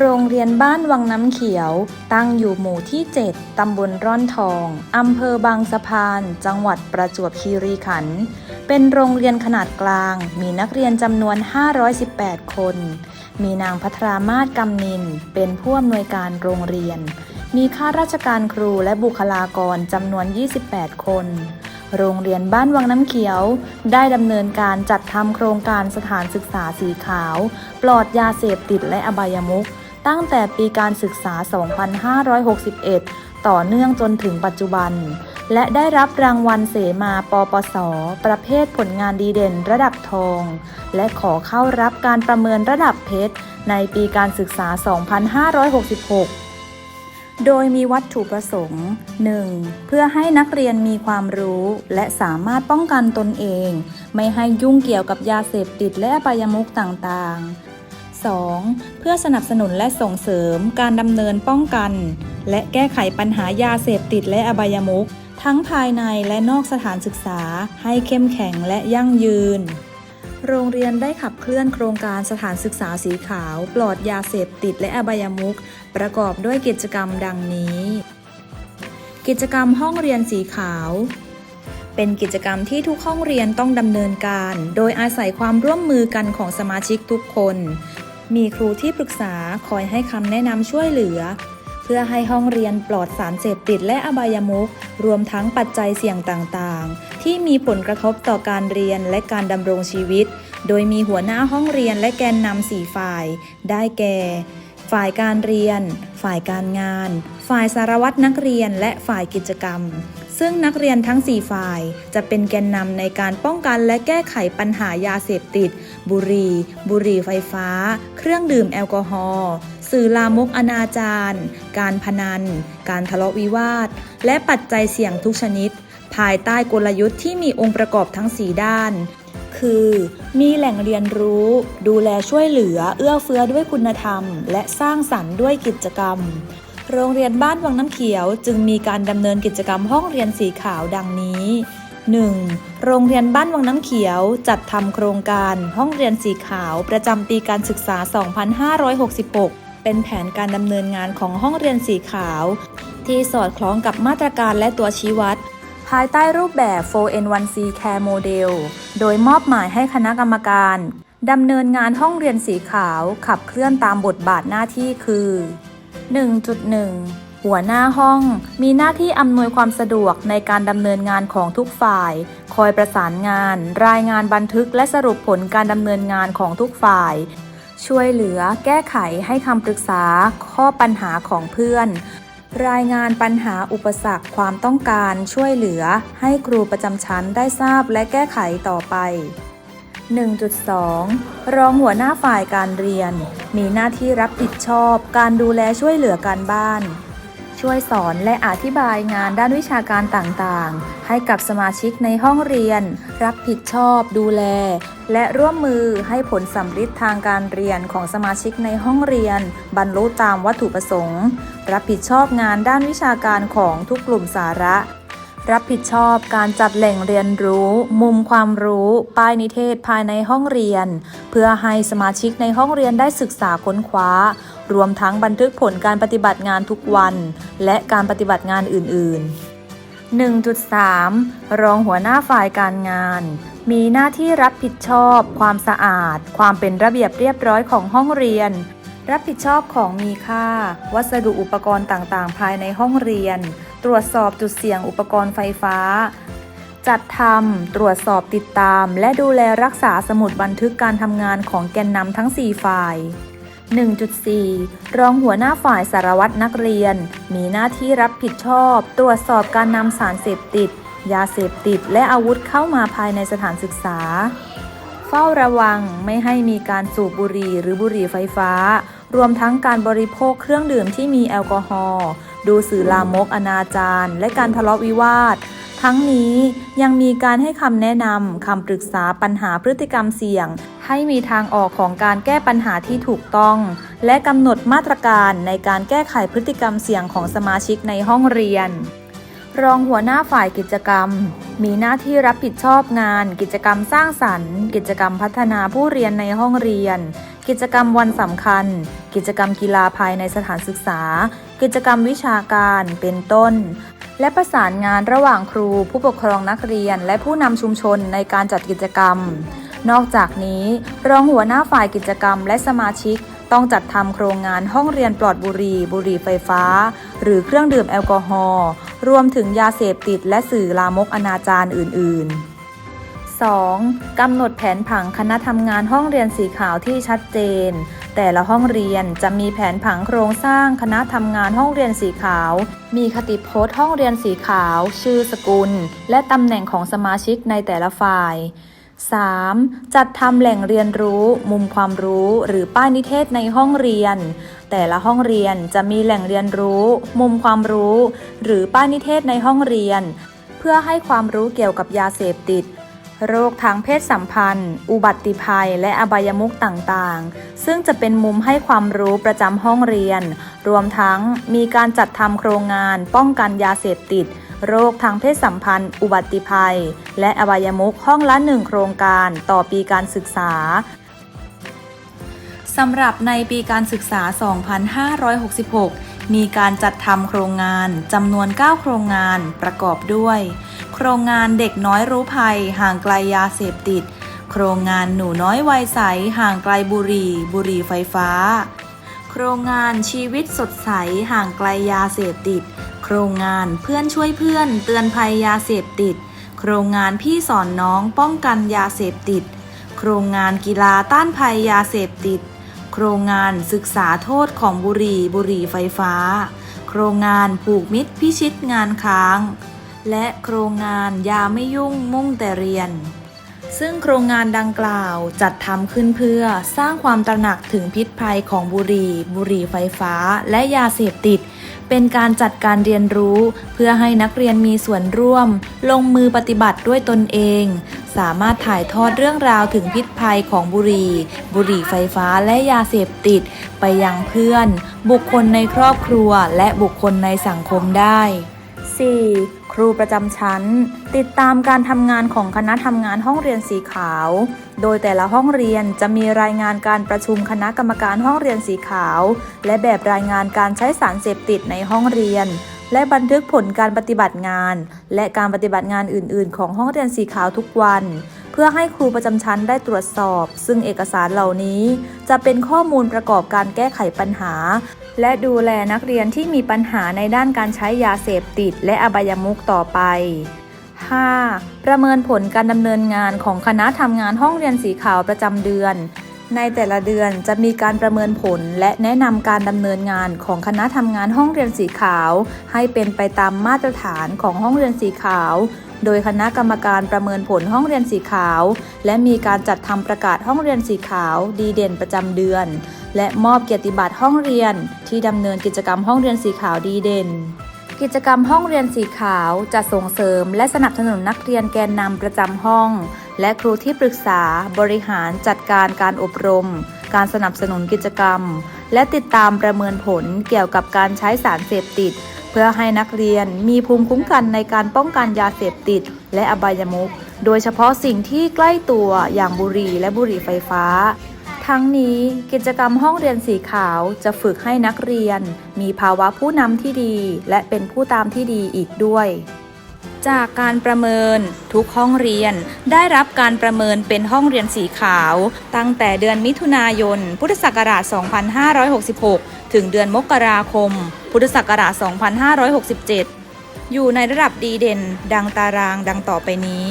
โรงเรียนบ้านวังน้ำเขียว ตั้งอยู่หมู่ที่ 7 ตำบลร่อนทอง อำเภอบางสะพาน จังหวัดประจวบคีรีขันธ์ เป็นโรงเรียนขนาดกลาง มีนักเรียนจำนวน 518 คน มีนางพัทรามาศกำนิน เป็นผู้อำนวยการโรงเรียน มีข้าราชการครูและบุคลากรจำนวน 28 คนโรงเรียนบ้านวังน้ำเขียว ได้ดำเนินการจัดทำโครงการสถานศึกษาสีขาว ปลอดยาเสพติดและอบายมุข ตั้งแต่ปีการศึกษา 2561 ต่อเนื่องจนถึงปัจจุบัน และได้รับรางวัลเสมาปปส ประเภทผลงานดีเด่นระดับทอง และขอเข้ารับการประเมินระดับเพชรในปีการศึกษา 2566โดยมีวัตถุประสงค์ 1. เพื่อให้นักเรียนมีความรู้ และสามารถป้องกันตนเอง ไม่ให้ยุ่งเกี่ยวกับยาเสพติดและอบายมุขต่างๆ 2. เพื่อสนับสนุนและส่งเสริมการดำเนินป้องกัน และแก้ไขปัญหายาเสพติดและอบายมุขทั้งภายในและนอกสถานศึกษาให้เข้มแข็งและยั่งยืน โรงเรียนได้ขับเคลื่อนโครงการสถานศึกษาสีขาว ปลอดยาเสพติดและอบายมุขประกอบด้วยกิจกรรมดังนี้ กิจกรรมห้องเรียนสีขาวเป็นกิจกรรมที่ทุกห้องเรียนต้องดำเนินการ โดยอาศัยความร่วมมือกันของสมาชิกทุกคน มีครูที่ปรึกษาคอยให้คำแนะนำช่วยเหลือ เพื่อให้ห้องเรียนปลอดสารเสพติดและอบายมุขรวมทั้งปัจจัยเสี่ยงต่างๆ ที่มีผลกระทบต่อการเรียนและการดำรงชีวิต โดยมีหัวหน้าห้องเรียนและแกนนำสี่ฝ่าย ได้แก่ ฝ่ายการเรียน ฝ่ายการงาน ฝ่ายสารวัตรนักเรียนและฝ่ายกิจกรรม ซึ่งนักเรียนทั้ง 4 ฝ่าย จะเป็นแกนนำในการป้องกันและแก้ไขปัญหายาเสพติด บุหรี่ บุหรี่ไฟฟ้า เครื่องดื่มแอลกอฮอล์สื่อลามกอนาจารการพนัน การทะเลาะวิวาท และปัจจัยเสี่ยงทุกชนิด ภายใต้กลยุทธ์ที่มีองค์ประกอบทั้ง 4 ด้าน คือ มีแหล่งเรียนรู้ ดูแลช่วยเหลือเอื้อเฟื้อด้วยคุณธรรม และสร้างสรรค์ด้วยกิจกรรม โรงเรียนบ้านวังน้ำเขียวจึงมีการดำเนินกิจกรรมห้องเรียนสีขาวดังนี้ 1. โรงเรียนบ้านวังน้ำเขียวจัดทำโครงการห้องเรียนสีขาวประจำปีการศึกษา 2566 เป็นแผนการดำเนินงานของห้องเรียนสีขาว ที่สอดคล้องกับมาตรการและตัวชี้วัด ภายใต้รูปแบบ 4N1C Care Model โดยมอบหมายให้คณะกรรมการดำเนินงานห้องเรียนสีขาวขับเคลื่อนตามบทบาทหน้าที่คือ 1.1 หัวหน้าห้องมีหน้าที่อำนวยความสะดวกในการดำเนินงานของทุกฝ่าย คอยประสานงาน รายงานบันทึกและสรุปผลการดำเนินงานของทุกฝ่าย ช่วยเหลือแก้ไขให้คำปรึกษาข้อปัญหาของเพื่อน รายงานปัญหาอุปสรรคความต้องการช่วยเหลือให้ครูประจำชั้นได้ทราบและแก้ไขต่อไป 1.2 รองหัวหน้าฝ่ายการเรียน มีหน้าที่รับผิดชอบ การดูแลช่วยเหลือการบ้าน ช่วยสอนและอธิบายงานด้านวิชาการต่างๆ ให้กับสมาชิกในห้องเรียน รับผิดชอบ ดูแล และร่วมมือให้ผลสำฤทธิ์ทางการเรียนของสมาชิกในห้องเรียน บรรลุตามวัตถุประสงค์ รับผิดชอบงานด้านวิชาการของทุกกลุ่มสาระ รับผิดชอบการจัดแหล่งเรียนรู้ มุมความรู้ ป้ายนิเทศภายในห้องเรียน เพื่อให้สมาชิกในห้องเรียนได้ศึกษาค้นคว้า รวมทั้งบันทึกผลการปฏิบัติงานทุกวัน และการปฏิบัติงานอื่น ๆ 1.3 รองหัวหน้าฝ่ายการงาน มีหน้าที่รับผิดชอบ ความสะอาด ความเป็นระเบียบเรียบร้อยของห้องเรียน รับผิดชอบของมีค่า วัสดุอุปกรณ์ต่างๆ ภายในห้องเรียน ตรวจสอบจุดเสี่ยงอุปกรณ์ไฟฟ้า จัดทำตรวจสอบติดตาม และดูแลรักษาสมุดบันทึกการทำงานของแกนนำทั้ง 4 ฝ่าย 1.4 รองหัวหน้าฝ่ายสารวัตรนักเรียน มีหน้าที่รับผิดชอบ ตรวจสอบการนำสารเสพติด ยาเสพติด และอาวุธเข้ามาภายในสถานศึกษา เฝ้าระวังไม่ให้มีการสูบบุหรี่หรือบุหรี่ไฟฟ้า รวมทั้งการบริโภคเครื่องดื่มที่มีแอลกอฮอล์ ดูสื่อลามกอนาจารและการทะเลาะวิวาท ทั้งนี้ยังมีการให้คำแนะนำคำปรึกษาปัญหาพฤติกรรมเสี่ยง ให้มีทางออกของการแก้ปัญหาที่ถูกต้อง และกำหนดมาตรการในการแก้ไขพฤติกรรมเสี่ยงของสมาชิกในห้องเรียน รองหัวหน้าฝ่ายกิจกรรม มีหน้าที่รับผิดชอบงาน กิจกรรมสร้างสรรค์ กิจกรรมพัฒนาผู้เรียนในห้องเรียน กิจกรรมวันสำคัญ กิจกรรมกีฬาภายในสถานศึกษา กิจกรรมวิชาการเป็นต้น และประสานงานระหว่างครู ผู้ปกครองนักเรียน และผู้นำชุมชนในการจัดกิจกรรม นอกจากนี้ รองหัวหน้าฝ่ายกิจกรรม และสมาชิกต้องจัดทำโครงงานห้องเรียนปลอดบุหรี่บุหรี่ไฟฟ้า หรือเครื่องดื่มแอลกอฮอล์ รวมถึงยาเสพติดและสื่อลามกอนาจารอื่น ๆ 2. กำหนดแผนผังคณะทำงานห้องเรียนสีขาวที่ชัดเจน แต่ละห้องเรียนจะมีแผนผังโครงสร้างคณะทำงานห้องเรียนสีขาว มีคติโพสต์ห้องเรียนสีขาว ชื่อสกุล และตำแหน่งของสมาชิกในแต่ละฝ่าย 3. จัดทำแหล่งเรียนรู้ มุมความรู้ หรือป้ายนิเทศในห้องเรียน แต่ละห้องเรียนจะมีแหล่งเรียนรู้ มุมความรู้ หรือป้ายนิเทศในห้องเรียน เพื่อให้ความรู้เกี่ยวกับยาเสพติด โรคทางเพศสัมพันธ์ อุบัติภัย และอบายมุขต่างๆ ซึ่งจะเป็นมุมให้ความรู้ประจำห้องเรียน รวมทั้งมีการจัดทำโครงงานป้องกันยาเสพติดโรคทางเพศสัมพันธ์ อุบัติภัย และอบายมุขห้องละหนึ่งโครงการต่อปีการศึกษา สำหรับในปีการศึกษา 2566 มีการจัดทำโครงงานจำนวน 9 โครงงานประกอบด้วย โครงงานเด็กน้อยรู้ภัย ห่างไกลยาเสพติด โครงงานหนูน้อยวัยใส ห่างไกลบุหรี่ บุหรี่ไฟฟ้า โครงงานชีวิตสดใส ห่างไกลยาเสพติด โครงงานเพื่อนช่วยเพื่อน เตือนภัยยาเสพติด โครงงานพี่สอนน้องป้องกันยาเสพติด โครงงานกีฬาต้านภัยยาเสพติด โครงงานศึกษาโทษของบุหรี่บุหรี่ไฟฟ้า โครงงานผูกมิตรพิชิตงานค้าง และโครงงานยาไม่ยุ่งมุ่งแต่เรียน ซึ่งโครงงานดังกล่าวจัดทำขึ้นเพื่อสร้างความตระหนักถึงพิษภัยของบุหรี่ บุหรี่ไฟฟ้า และยาเสพติด เป็นการจัดการเรียนรู้ เพื่อให้นักเรียนมีส่วนร่วม ลงมือปฏิบัติด้วยตนเอง สามารถถ่ายทอดเรื่องราวถึงพิษภัยของบุหรี่ บุหรี่ไฟฟ้าและยาเสพติด ไปยังเพื่อน บุคคลในครอบครัว และบุคคลในสังคมได้ 4. ครูประจำชั้น ติดตามการทำงานของคณะทำงานห้องเรียนสีขาว โดยแต่ละห้องเรียนจะมีรายงานการประชุมคณะกรรมการห้องเรียนสีขาว และแบบรายงานการใช้สารเสพติดในห้องเรียน และบันทึกผลการปฏิบัติงาน และการปฏิบัติงานอื่น ๆ ของห้องเรียนสีขาวทุกวัน เพื่อให้ครูประจำชั้นได้ตรวจสอบ ซึ่งเอกสารเหล่านี้ จะเป็นข้อมูลประกอบการแก้ไขปัญหา และดูแลนักเรียนที่มีปัญหาในด้านการใช้ยาเสพติด และอบายมุขต่อไป 5. ประเมินผลการดำเนินงานของคณะทำงานห้องเรียนสีขาวประจำเดือน ในแต่ละเดือนจะมีการประเมินผลและแนะนำการดำเนินงานของคณะทำงานห้องเรียนสีขาว ให้เป็นไปตามมาตรฐานของห้องเรียนสีขาว โดยคณะกรรมการประเมินผลห้องเรียนสีขาว และมีการจัดทำประกาศห้องเรียนสีขาว ดีเด่นประจำเดือน และมอบเกียรติบัตรห้องเรียน ที่ดำเนินกิจกรรมห้องเรียนสีขาวดีเด่นกิจกรรมห้องเรียนสีขาวจะส่งเสริม และสนับสนุนนักเรียนแกนนำประจำห้อง และครูที่ปรึกษาบริหารจัดการการอบรม การสนับสนุนกิจกรรม และติดตามประเมินผลเกี่ยวกับการใช้สารเสพติด เพื่อให้นักเรียนมีภูมิคุ้มกันในการป้องกันยาเสพติด และอบายมุขโดยเฉพาะสิ่งที่ใกล้ตัวอย่างบุหรี่และบุหรี่ไฟฟ้าทั้งนี้กิจกรรมห้องเรียนสีขาวจะฝึกให้นักเรียน มีภาวะผู้นำที่ดี และเป็นผู้ตามที่ดีอีกด้วย จากการประเมิน ทุกห้องเรียน ได้รับการประเมินเป็นห้องเรียนสีขาว ตั้งแต่เดือนมิถุนายน พุทธศักราช 2566 ถึงเดือนมกราคม พุทธศักราช 2567 อยู่ในระดับดีเด่น ดังตารางดังต่อไปนี้